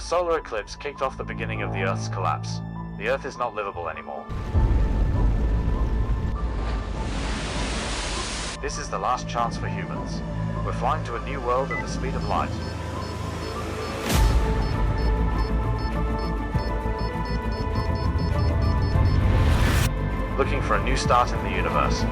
A solar eclipse kicked off the beginning of the Earth's collapse. The Earth is not livable anymore. This is the last chance for humans. We're flying to a new world at the speed of light. Looking for a new start in the universe.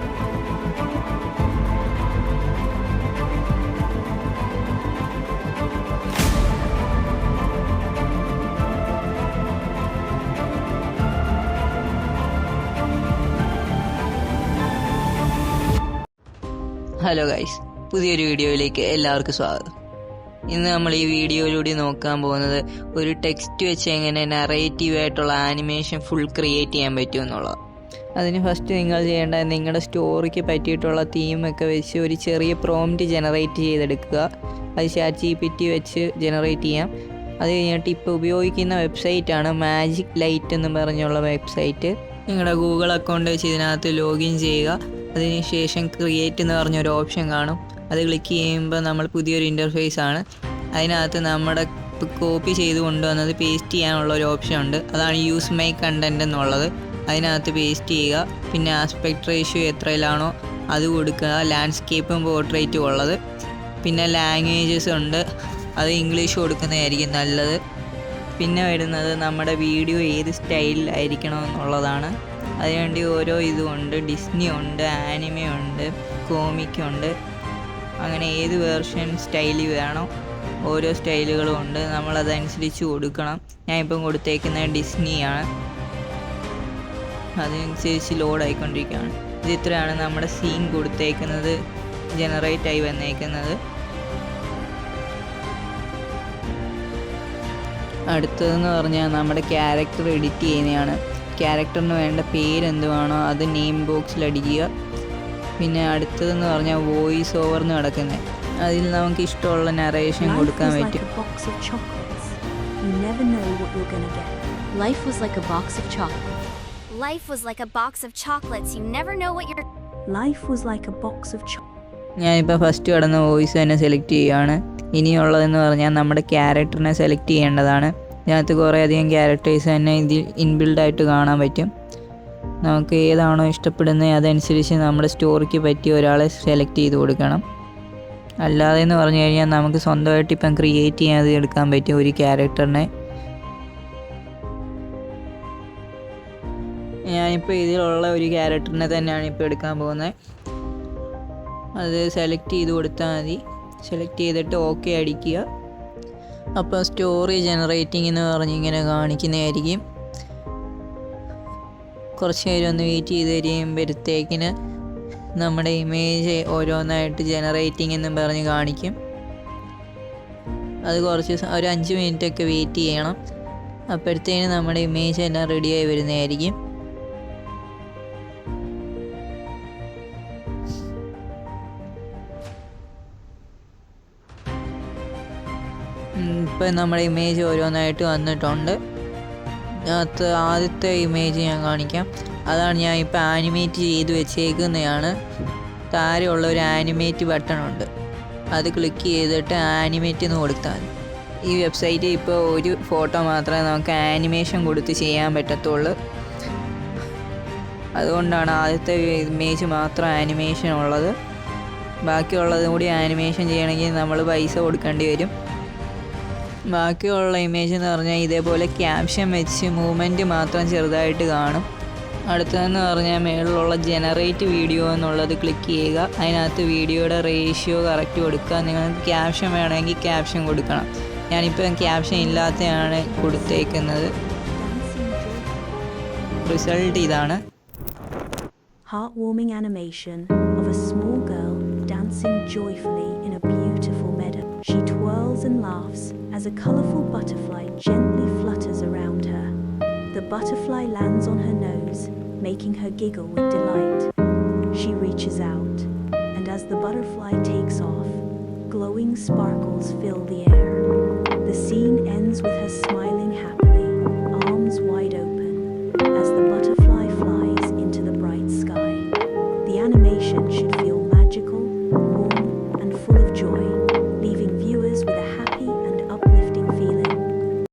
Hello guys പുതിയൊരു വീഡിയോയിലേക്ക് എല്ലാവർക്കും സ്വാഗതം. ഇന്ന് നമ്മൾ ഈ വീഡിയോയിലൂടെ നോക്കാൻ പോകുന്നത് ഒരു ടെക്സ്റ്റ് വെച്ച് എങ്ങനെ നറേറ്റീവ് ആയിട്ടുള്ള ആനിമേഷൻ ഫുൾ ക്രിയേറ്റ് ചെയ്യാൻ പറ്റും എന്നുള്ളത് അതിന് ഫസ്റ്റ് നിങ്ങൾ ചെയ്യേണ്ടത് നിങ്ങളുടെ സ്റ്റോറിക്ക് പറ്റിയിട്ടുള്ള തീമൊക്കെ വെച്ച് ഒരു ചെറിയ പ്രോംറ്റ് ജനറേറ്റ് ചെയ്തെടുക്കുക. അത് ചാറ്റ് ജി പി ടി വെച്ച് ജനറേറ്റ് ചെയ്യാം. അത് കഴിഞ്ഞിട്ട് ഇപ്പോൾ ഉപയോഗിക്കുന്ന വെബ്സൈറ്റാണ് മാജിക് ലൈറ്റ് എന്ന് പറഞ്ഞുള്ള വെബ്സൈറ്റ് നിങ്ങളുടെ ഗൂഗിൾ അക്കൗണ്ട് വെച്ച് ഇതിനകത്ത് ലോഗിൻ ചെയ്യുക. അതിനുശേഷം ക്രിയേറ്റ് എന്ന് പറഞ്ഞൊരു ഓപ്ഷൻ കാണും. അത് ക്ലിക്ക് ചെയ്യുമ്പോൾ നമ്മൾ പുതിയൊരു ഇന്റർഫേസ് ആണ്. അതിനകത്ത് നമ്മുടെ കോപ്പി ചെയ്ത് കൊണ്ടുവന്നത് പേസ്റ്റ് ചെയ്യാനുള്ള ഒരു ഓപ്ഷൻ ഉണ്ട്. അതാണ് യൂസ് മൈ കണ്ടന്റ് എന്നുള്ളത്. അതിനകത്ത് പേസ്റ്റ് ചെയ്യുക. പിന്നെ ആസ്പെക്ട് റേഷ്യോ എത്രയിലാണോ അത് കൊടുക്കുക. ലാൻഡ്സ്കേപ്പും പോർട്രേറ്റും ഉള്ളത്. പിന്നെ ലാംഗ്വേജസ് ഉണ്ട്. അത് ഇംഗ്ലീഷ് കൊടുക്കുന്നതായിരിക്കും നല്ലത്. പിന്നെ വരുന്നത് നമ്മുടെ വീഡിയോ ഏത് സ്റ്റൈലിലായിരിക്കണം എന്നുള്ളതാണ് അതിനുവേണ്ടി ഓരോ ഇതുമുണ്ട് ഡിസ്നി ഉണ്ട് ആനിമ ഉണ്ട് കോമിക് ഉണ്ട്. അങ്ങനെ ഏത് വേർഷൻ സ്റ്റൈലിൽ വേണോ ഓരോ സ്റ്റൈലുകളും ഉണ്ട്. നമ്മളതനുസരിച്ച് കൊടുക്കണം. ഞാൻ ഇപ്പം കൊടുത്തേക്കുന്നത് ഡിസ്നിയാണ് അതിനനുസരിച്ച് ലോഡായിക്കൊണ്ടിരിക്കുകയാണ് ഇത് ഇത്രയാണ് നമ്മുടെ സീൻ കൊടുത്തേക്കുന്നത് ജനറേറ്റ് ആയി വന്നേക്കുന്നത്. അടുത്തതെന്ന് പറഞ്ഞാൽ നമ്മുടെ ക്യാരക്ടർ എഡിറ്റ് ചെയ്യുന്നതാണ്. ക്യാരക്ടറിന് വേണ്ട പേര് എന്തുവാണോ അത് നെയിം ബോക്സിൽ അടിക്കുക പിന്നെ അടുത്തതെന്ന് പറഞ്ഞാൽ വോയിസ് ഓവർ എന്ന് കിടക്കുന്നത് അതിൽ നമുക്ക് ഇഷ്ടമുള്ള നറേഷൻ കൊടുക്കാൻ പറ്റും a box of chocolates. You never know what you're gonna get. Life was like a box of chocolates. Life was like a box of chocolates. You never know what you're. Life was like a box of chocolates. ഞാനിപ്പോൾ first കിടന്ന voice തന്നെ select ചെയ്യുകയാണ് ഇനിയുള്ളതെന്ന് പറഞ്ഞാൽ നമ്മുടെ ക്യാരക്ടറിനെ select ചെയ്യേണ്ടതാണ് ഇതിനകത്ത് കുറേ അധികം ക്യാരക്ടേഴ്സ് തന്നെ ഇതിൽ ഇൻബിൽഡ് ആയിട്ട് കാണാൻ പറ്റും. നമുക്ക് ഏതാണോ ഇഷ്ടപ്പെടുന്നത് അതനുസരിച്ച് നമ്മുടെ സ്റ്റോറിക്ക് പറ്റിയ ഒരാളെ സെലക്ട് ചെയ്ത് കൊടുക്കണം. അല്ലാതെ എന്ന് പറഞ്ഞു കഴിഞ്ഞാൽ നമുക്ക് സ്വന്തമായിട്ട് ഇപ്പം ക്രിയേറ്റ് ചെയ്യാതെ എടുക്കാൻ പറ്റും ഒരു ക്യാരക്ടറിനെ ഞാനിപ്പോൾ ഇതിലുള്ള ഒരു ക്യാരക്ടറിനെ തന്നെയാണ് ഇപ്പോൾ എടുക്കാൻ പോകുന്നത്. അത് സെലക്ട് ചെയ്ത് കൊടുത്താൽ മതി. സെലക്ട് ചെയ്തിട്ട് ഓക്കെ അടിക്കുക. അപ്പോൾ സ്റ്റോറി ജനറേറ്റിംഗ് എന്ന് പറഞ്ഞ് ഇങ്ങനെ കാണിക്കുന്നതായിരിക്കും. കുറച്ച് നേരം ഒന്ന് വെയിറ്റ് ചെയ്ത് കഴിയുമ്പോഴത്തേക്കിന് നമ്മുടെ ഇമേജ് ഓരോന്നായിട്ട് ജനറേറ്റിംഗ് എന്നും പറഞ്ഞ് കാണിക്കും. അത് കുറച്ച് ഒരു അഞ്ച് മിനിറ്റൊക്കെ വെയിറ്റ് ചെയ്യണം. അപ്പോഴത്തേന് നമ്മുടെ ഇമേജ് എല്ലാം റെഡിയായി വരുന്നതായിരിക്കും. ഇപ്പം നമ്മുടെ ഇമേജ് ഓരോന്നായിട്ട് വന്നിട്ടുണ്ട്. അത് ആദ്യത്തെ ഇമേജ് ഞാൻ കാണിക്കാം. അതാണ് ഞാൻ ഇപ്പോൾ ആനിമേറ്റ് ചെയ്ത് വെച്ചേക്കുന്നതാണ് താഴെയുള്ള ഒരു ആനിമേറ്റ് ബട്ടൺ ഉണ്ട്. അത് ക്ലിക്ക് ചെയ്തിട്ട് ആനിമേറ്റ് എന്ന് കൊടുത്താൽ ഈ വെബ്സൈറ്റ് ഇപ്പോൾ ഒരു ഫോട്ടോ മാത്രമേ നമുക്ക് ആനിമേഷൻ കൊടുത്ത് ചെയ്യാൻ പറ്റത്തുള്ളൂ. അതുകൊണ്ടാണ് ആദ്യത്തെ ഇമേജ് മാത്രം ആനിമേഷൻ ഉള്ളത്. ബാക്കിയുള്ളതും കൂടി ആനിമേഷൻ ചെയ്യണമെങ്കിൽ നമ്മൾ പൈസ കൊടുക്കേണ്ടി വരും. ബാക്കിയുള്ള ഇമേജ് എന്ന് പറഞ്ഞാൽ ഇതേപോലെ ക്യാപ്ഷൻ വെച്ച് മൂവ്മെന്റ് മാത്രം ചെറുതായിട്ട് കാണും. അടുത്തതെന്ന് പറഞ്ഞാൽ മേളിലുള്ള ജനറേറ്റ് വീഡിയോ എന്നുള്ളത് ക്ലിക്ക് ചെയ്യുക. അതിനകത്ത് വീഡിയോയുടെ റേഷ്യോ കറക്റ്റ് കൊടുക്കുക. നിങ്ങൾക്ക് ക്യാപ്ഷൻ വേണമെങ്കിൽ ക്യാപ്ഷൻ കൊടുക്കണം. ഞാനിപ്പം ക്യാപ്ഷൻ ഇല്ലാത്തതാണ് കൊടുത്തേക്കുന്നത്. റിസൾട്ട് ഇതാണ്. Heartwarming animation of a small girl dancing joyfully in meadow. She twirls and laughs as a colorful butterfly gently flutters around her. The butterfly lands on her nose, making her giggle with delight. She reaches out, and as the butterfly takes off, glowing sparkles fill the air. The scene ends with her smiling happily, arms wide open, as the butterfly